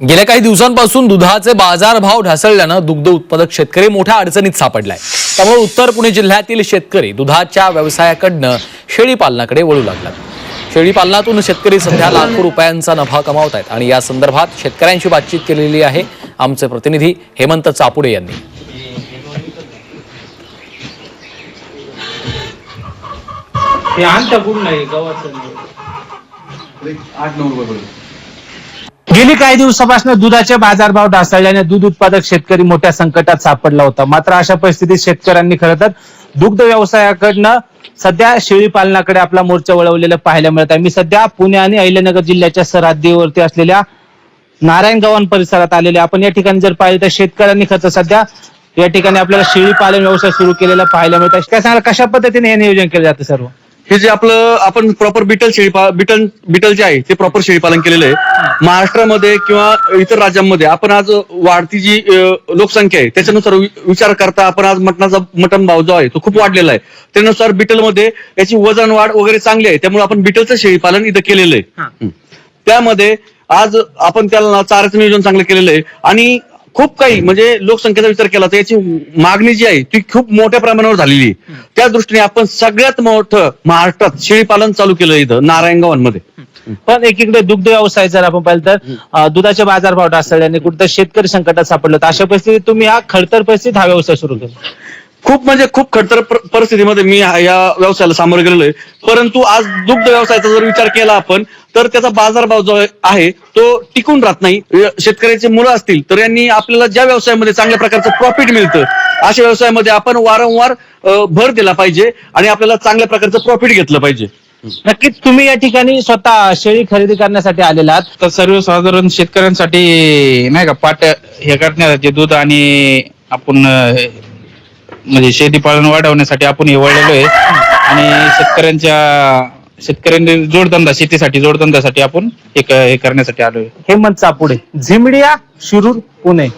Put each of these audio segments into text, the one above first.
गेल्या काही दिवसांपासून दुधाचे बाजारभाव ढासळल्यानं दुग्ध उत्पादक शेतकरी मोठ्या अडचणीत सापडलाय. त्यामुळे उत्तर पुणे जिल्ह्यातील शेतकरी दुधाच्या व्यवसायाकडनं शेळी पालनाकडे वळू लागला शेळी पालनातून शेतकरी सध्या लाखो रुपयांचा नफा कमावत आहेत आणि या संदर्भात शेतकऱ्यांशी बातचीत केलेली आहे आमचे प्रतिनिधी हेमंत चापुडे यांनी. आठ नऊ रुपये. गेली काही दिवसापासून दुधाचे बाजारभाव ढासळल्याने दूध उत्पादक शेतकरी मोठ्या संकटात सापडला होता. मात्र अशा परिस्थितीत शेतकऱ्यांनी खरं तर दुग्ध व्यवसायाकडनं सध्या शेळी पालनाकडे आपला मोर्चा वळवलेला पाहायला मिळत आहे. मी सध्या पुणे आणि अहिल्यानगर जिल्ह्याच्या सरहद्दीवरती असलेल्या नारायणगावन परिसरात आलेले आपण या ठिकाणी जर पाहिलं तर शेतकऱ्यांनी खरं सध्या या ठिकाणी आपल्याला शेळी पालन व्यवसाय सुरू केलेला पाहायला मिळत आहे. काय सांगा कशा पद्धतीने हे नियोजन केलं जातं सर्व? हे जे आपलं आपण प्रॉपर बिटल शेळी बिटल बिटल जे आहे ते प्रॉपर शेळीपालन केलेलं आहे. महाराष्ट्रामध्ये किंवा इतर राज्यांमध्ये आपण आज वाढती जी लोकसंख्या आहे त्याच्यानुसार विचार करता आपण आज मटणाचा मटण भाव जो आहे तो खूप वाढलेला आहे. त्यानुसार बिटलमध्ये याची वजन वाढ वगैरे चांगली आहे त्यामुळे आपण बिटलचं शेळीपालन इथं केलेलं आहे. त्यामध्ये आज आपण त्याला चाऱ्याचं नियोजन चांगलं केलेलं आहे. आणि खूप काही म्हणजे लोकसंख्येचा विचार केला तर याची मागणी जी आहे ती खूप मोठ्या प्रमाणावर झालेली आहे. त्या दृष्टीने आपण सगळ्यात मोठं महाराष्ट्रात शेळीपालन चालू केलं इथं नारायणगावांमध्ये. पण एकीकडे दुग्ध व्यवसाय जर आपण पाहिलं तर अं, दुधाचे बाजारभाव ढासळल्याने कुठं शेतकरी संकटात सापडलं तर अशा परिस्थितीत तुम्ही हा खडतर परिस्थितीत हा व्यवसाय सुरू केला. खूप म्हणजे खूप खडतर पर- परिस्थितीमध्ये मी या व्यवसायाला सामोरे गेलेलो आहे. परंतु आज दुग्ध व्यवसायाचा जर विचार केला आपण तर त्याचा बाजारभाव जो आहे तो टिकून राहत नाही. शेतकऱ्याचे मुलं असतील तर यांनी आपल्याला ज्या व्यवसायामध्ये चांगल्या प्रकारचं प्रॉफिट मिळतं अशा व्यवसायामध्ये आपण वारंवार भर दिला पाहिजे आणि आपल्याला चांगल्या प्रकारचं प्रॉफिट घेतलं पाहिजे. नक्कीच तुम्ही या ठिकाणी स्वतः शेळी खरेदी करण्यासाठी आलेला आहात. तर सर्वसाधारण शेतकऱ्यांसाठी नाही का पाट हे करण्यासाठी दूध आणि आपण म्हणजे शेती पालन वाढवण्यासाठी आपण हे वळलेलो आहे. आणि शेतकऱ्यांच्या शेतकऱ्यांनी जोडधंदा शेतीसाठी जोडधंद्यासाठी आपण हे क- हे करण्यासाठी आलोय. हेमंत चापुडे झिमडिया शिरूर पुणे.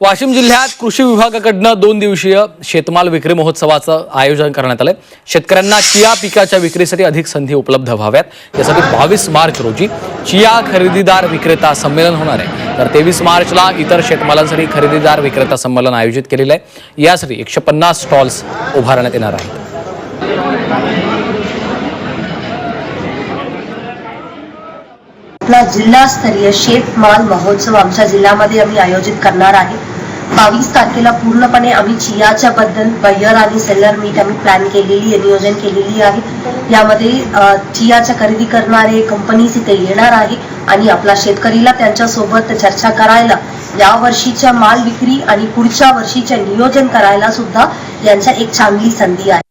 वाशिम जिल्ह्यात कृषी विभागाकडनं दोन दिवसीय शेतमाल विक्री महोत्सवाचं आयोजन करण्यात आलंय. शेतकऱ्यांना चिया पिकाच्या विक्रीसाठी अधिक संधी उपलब्ध व्हाव्यात. यासाठी बावीस मार्च रोजी चिया खरेदीदार विक्रेता संमेलन होणार आहे. तर तेवीस मार्चला इतर शेतमालांसाठी खरेदीदार विक्रेता संमेलन आयोजित केलेलं आहे. यासाठी एकशे पन्नास स्टॉल्स उभारण्यात येणार आहेत. आपला जिल्हास्तरीय शेतमाल महोत्सव आमच्या जिल्ह्यामध्ये आम्ही आयोजित करणार आहे. बावीस तारखेला पूर्णपणे आम्ही चियाच्या बद्दल बय्यर आणि सेलर मीट आम्ही प्लॅन केलेली आहे नियोजन केलेली आहे. यामध्ये चियाच्या खरेदी करणारे कंपनीज इथे येणार आहे आणि आपला शेतकरीला त्यांच्यासोबत चर्चा करायला या वर्षीच्या माल विक्री आणि पुढच्या वर्षीच्या नियोजन करायला सुद्धा यांच्या एक चांगली संधी आहे.